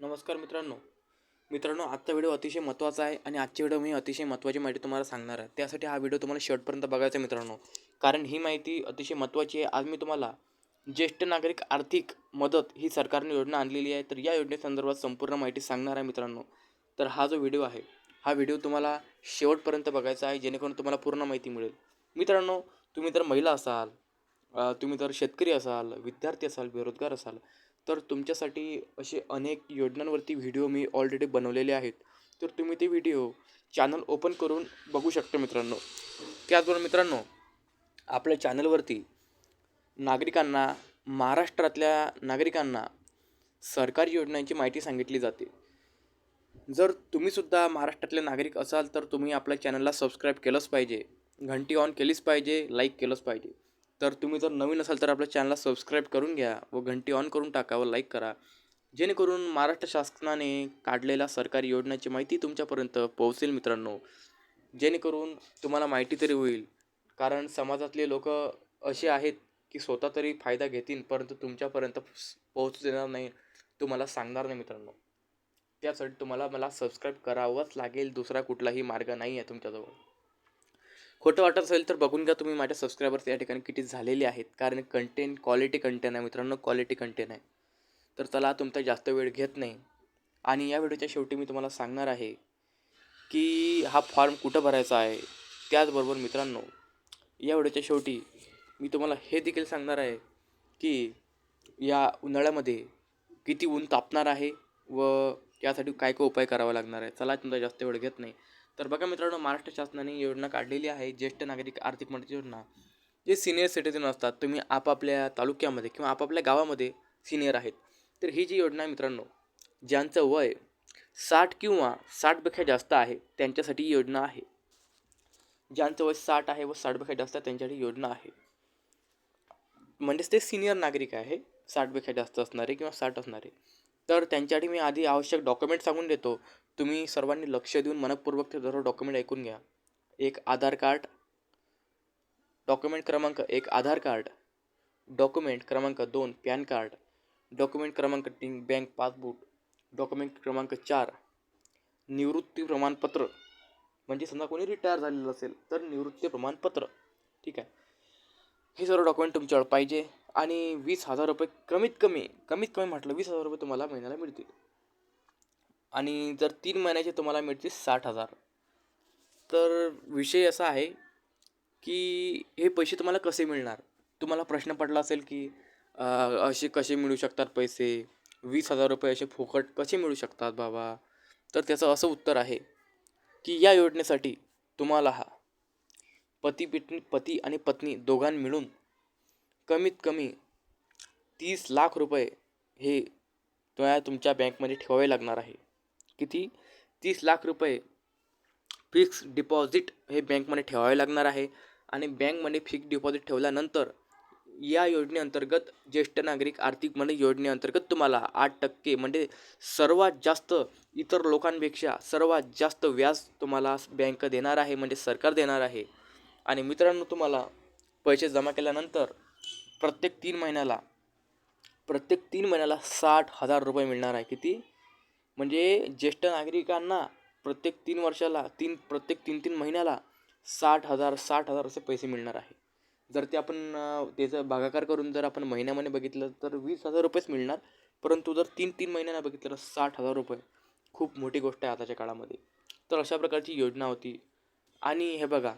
नमस्कार मित्रांनो. मित्रांनो आजचा व्हिडिओ अतिशय महत्त्वाचा आहे आणि आजच्या व्हिडिओ मी अतिशय महत्त्वाची माहिती तुम्हाला सांगणार आहे. त्यासाठी हा व्हिडिओ तुम्हाला शेवटपर्यंत बघायचा आहे मित्रांनो. कारण ही माहिती अतिशय महत्त्वाची आहे. आज मी तुम्हाला ज्येष्ठ नागरिक आर्थिक मदत ही सरकारने योजना आणलेली आहे. तर या योजनेसंदर्भात संपूर्ण माहिती सांगणार आहे मित्रांनो. तर हा जो व्हिडिओ आहे हा व्हिडिओ तुम्हाला शेवटपर्यंत बघायचा आहे. जेणेकरून तुम्हाला पूर्ण माहिती मिळेल. मित्रांनो तुम्ही तर महिला असाल तुम्ही तर शेतकरी असाल विद्यार्थी असाल बेरोजगार असाल तर तुमच्यासाठी असे अनेक योजनांवरती व्हिडिओ मी ऑलरेडी बनवलेले आहेत. तर तुम्ही ते व्हिडिओ चॅनल ओपन करून बघू शकता मित्रांनो. त्याचबरोबर मित्रांनो आपल्या चॅनलवरती नागरिकांना महाराष्ट्रातल्या नागरिकांना सरकारी योजनांची माहिती सांगितली जाते. जर तुम्हीसुद्धा महाराष्ट्रातले नागरिक असाल तर तुम्ही आपल्या चॅनलला सबस्क्राईब केलंच पाहिजे. घंटी ऑन केलीच पाहिजे लाईक केलंच पाहिजे. तर तुम्ही जर नवीन असाल तर आपल्या चॅनलला सबस्क्राईब करून घ्या व घंटी ऑन करून टाका व लाईक करा. जेणेकरून महाराष्ट्र शासनाने काढलेल्या सरकारी योजनाची माहिती तुमच्यापर्यंत पोहोचेल मित्रांनो. जेणेकरून तुम्हाला माहिती तरी होईल. कारण समाजातले लोक असे आहेत की स्वतः तरी फायदा घेतील परंतु तुमच्यापर्यंत पोहोचू देणार नाही तुम्हाला सांगणार नाही मित्रांनो. त्यासाठी तुम्हाला मला सबस्क्राईब करावंच लागेल दुसरा कुठलाही मार्ग नाही आहे तुमच्याजवळ. खोटं वाटत असेल तर बघून घ्या तुम्ही माझ्या सबस्क्रायबर्स या ठिकाणी किती झालेले आहेत. कारण कंटेंट क्वालिटी कंटेंट आहे मित्रांनो क्वालिटी कंटेंट आहे. तर चला तुमचा जास्त वेळ घेत नाही. आणि या व्हिडिओच्या शेवटी मी तुम्हाला सांगणार आहे की हा फॉर्म कुठं भरायचा आहे त्याचबरोबर मित्रांनो या व्हिडिओच्या शेवटी मी तुम्हाला हे देखील सांगणार आहे की या उन्हाळ्यामध्ये किती ऊन तापणार आहे व यासाठी काय काय उपाय करावा लागणार आहे. चला तुमचा जास्त वेळ घेत नाही. तर बघा मित्रांनो महाराष्ट्र शासनाने योजना काढलेली आहे ज्येष्ठ नागरिक आर्थिक मदत योजना जे सिनियर सिटीजन असतात तुम्ही आपापल्या तालुक्यामध्ये किंवा आपापल्या गावामध्ये सिनियर आहेत. तर ही जी योजना आहे मित्रांनो ज्यांचं वय साठ किंवा साठपेक्षा जास्त आहे त्यांच्यासाठी ही योजना आहे. ज्यांचं वय साठ आहे व साठपेक्षा जास्त आहे त्यांच्यासाठी योजना आहे. म्हणजेच ते सिनियर नागरिक आहे साठपेक्षा जास्त असणारे किंवा साठ असणारे. तर त्यांच्यासाठी मी आधी आवश्यक डॉक्युमेंट सांगून देतो. तुम्ही सर्वांनी लक्ष देऊन मनपूर्वक ते सर्व डॉक्युमेंट ऐकून घ्या. एक आधार कार्ड. डॉक्युमेंट क्रमांक एक आधार कार्ड. डॉक्युमेंट क्रमांक दोन पॅन कार्ड. डॉक्युमेंट क्रमांक तीन बँक पासबुक. डॉक्युमेंट क्रमांक चार निवृत्ती प्रमाणपत्र. म्हणजे समजा कोणी रिटायर झालेलं असेल तर निवृत्ती प्रमाणपत्र. ठीक आहे. हे सर्व डॉक्युमेंट तुमच्यावर पाहिजे. आणि वीस हजार रुपये कमीत कमी कमीत कमी म्हटलं वीस हजार रुपये तुम्हाला महिन्याला मिळतील. आणि जर तीन महिन्याचे तुम्हाला मिळतील साठ हजार. तर विषय असा आहे की हे पैसे तुम्हाला कसे मिळणार? तुम्हाला प्रश्न पडला असेल की असे कसे मिळू शकतात पैसे? वीस हजार रुपये असे फुकट कसे मिळू शकतात बाबा? तर त्याचं असं उत्तर आहे की या योजनेसाठी तुम्हाला हा पती पिटणी पती आणि पत्नी दोघां मिळून कमीत कमी तीस लाख रुपये हे तुम्हाला तुमच्या बँकमध्ये ठेवावे लागणार आहे. किती? तीस लाख रुपये फिक्स डिपॉझिट हे बँकमध्ये ठेवावे लागणार आहे आणि बँकमध्ये फिक्स डिपॉझिट ठेवल्यानंतर या योजनेअंतर्गत ज्येष्ठ नागरिक आर्थिक म्हणजे योजनेअंतर्गत तुम्हाला आठ टक्के म्हणजे सर्वात जास्त इतर लोकांपेक्षा सर्वात जास्त व्याज तुम्हाला बँक देणार आहे म्हणजे सरकार देणार आहे. आणि मित्रांनो तुम्हाला पैसे जमा केल्यानंतर प्रत्येक तीन महिन्याला प्रत्येक तीन महिन्याला साठ हजार रुपये मिळणार आहे. किती? म्हणजे ज्येष्ठ नागरिकांना प्रत्येक तीन वर्षाला तीन प्रत्येक तीन तीन महिन्याला साठ हजार साठ हजार असे पैसे मिळणार आहे. जर ते आपण त्याचा त्याचं भागाकार करून जर आपण महिन्यामध्ये बघितलं तर वीस हजार रुपयेच मिळणार. परंतु जर तीन तीन महिन्यांना बघितलं तर साठ हजार रुपये खूप मोठी गोष्ट आहे आताच्या काळामध्ये. तर अशा प्रकारची योजना होती. आणि हे बघा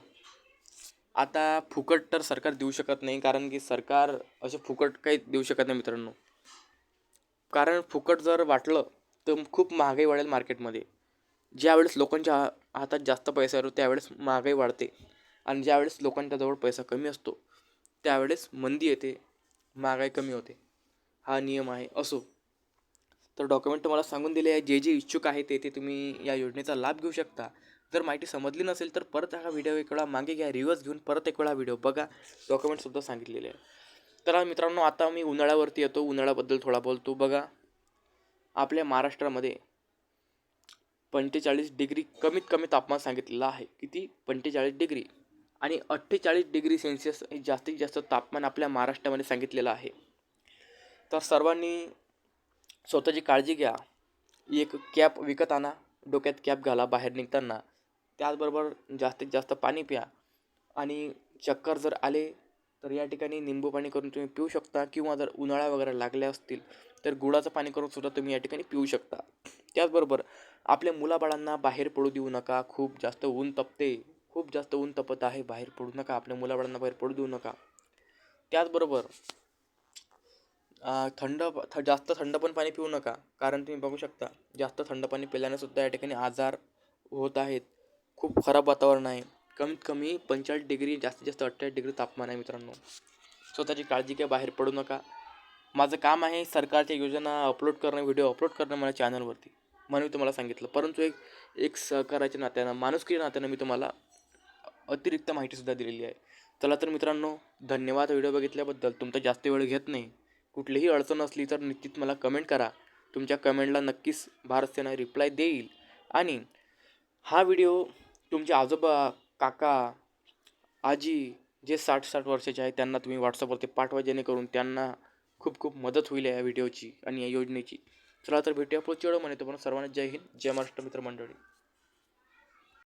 आता फुकट तर सरकार देऊ शकत नाही कारण की सरकार असे फुकट काही देऊ शकत नाही मित्रांनो. कारण फुकट जर वाटलं तर खूप महागाई वाढेल मार्केटमध्ये. ज्यावेळेस लोकांच्या हा- हातात जास्त पैसा येतो त्यावेळेस महागाई वाढते. आणि ज्यावेळेस लोकांच्याजवळ पैसा कमी असतो त्यावेळेस मंदी येते महागाई कमी होते. हा नियम आहे असो. तर डॉक्युमेंट तुम्हाला सांगून दिले आहे जे जे इच्छुक आहे ते ते तुम्ही या योजनेचा लाभ घेऊ शकता. जर माहिती समजली नसेल तर परत हा व्हिडिओ एक वेळा मागे घ्या रिव्हर्स घेऊन परत एक वेळा व्हिडिओ बघा. डॉक्युमेंटसुद्धा सांगितलेले आहे तर मित्रांनो आता मी उन्हाळ्यावरती येतो. उन्हाळ्याबद्दल थोडा बोलतो. बघा आपल्या महाराष्ट्रामध्ये पंचेचाळीस डिग्री कमीत कमी तापमान सांगितलेलं आहे. किती? पंचेचाळीस डिग्री आणि अठ्ठेचाळीस डिग्री सेल्सिअस हे जास्तीत जास्त तापमान आपल्या महाराष्ट्रामध्ये सांगितलेलं आहे. तर सर्वांनी स्वतःची काळजी घ्या. एक कॅप विकत आणा डोक्यात कॅप घाला बाहेर निघताना. त्याचबरोबर जास्तीत जास्त पाणी प्या. आणि चक्कर जर आले तर या ठिकाणी निंबू पाणी करून तुम्ही पिऊ शकता किंवा जर उन्हाळा वगैरे लागले असतील तर गुळाचं पाणी करून सुद्धा तुम्ही या ठिकाणी पिऊ शकता. त्याचबरोबर आपल्या मुलाबाळांना बाहेर पडू देऊ नका खूप जास्त ऊन तपते. खूप जास्त ऊन तपत आहे बाहेर पडू नका आपल्या मुलाबाळांना बाहेर पडू देऊ नका. त्याचबरोबर थंड थ जास्त थंड पण पाणी पिऊ नका कारण तुम्ही बघू शकता जास्त थंड पाणी पिल्याने सुद्धा या ठिकाणी आजार होत आहेत. खूप खराब वातावरण आहे. कमीत कमी पंचेचाळीस डिग्री जास्तीत जास्त अठ्ठावीस डिग्री तापमान आहे मित्रांनो. स्वतःची काळजी घ्या बाहेर पडू नका. माझं काम आहे सरकारच्या योजना अपलोड करणं व्हिडिओ अपलोड करणं माझ्या चॅनलवरती म्हणून मी तुम्हाला सांगितलं. परंतु एक एक सहकाराच्या नात्यानं माणुसकीच्या नात्यानं मी तुम्हाला अतिरिक्त माहितीसुद्धा दिलेली आहे. चला तर मित्रांनो धन्यवाद व्हिडिओ बघितल्याबद्दल. तुमचा जास्त वेळ घेत नाही. कुठलीही अडचण असली तर निश्चित मला कमेंट करा. तुमच्या कमेंटला नक्कीच भारत सेना रिप्लाय देईल. आणि हा व्हिडिओ तुमचे आजोबा काका आजी जे साठ साठ वर्षाचे आहे त्यांना तुम्ही व्हॉट्सअपवरती पाठवा जेणेकरून त्यांना खूप खूप मदत होईल या व्हिडिओची आणि या योजनेची. चला तर भेटूया पुढच्या व्हिडिओमध्ये तुम्हाला सर्वांना जय हिंद जय महाराष्ट्र मित्र मंडळी.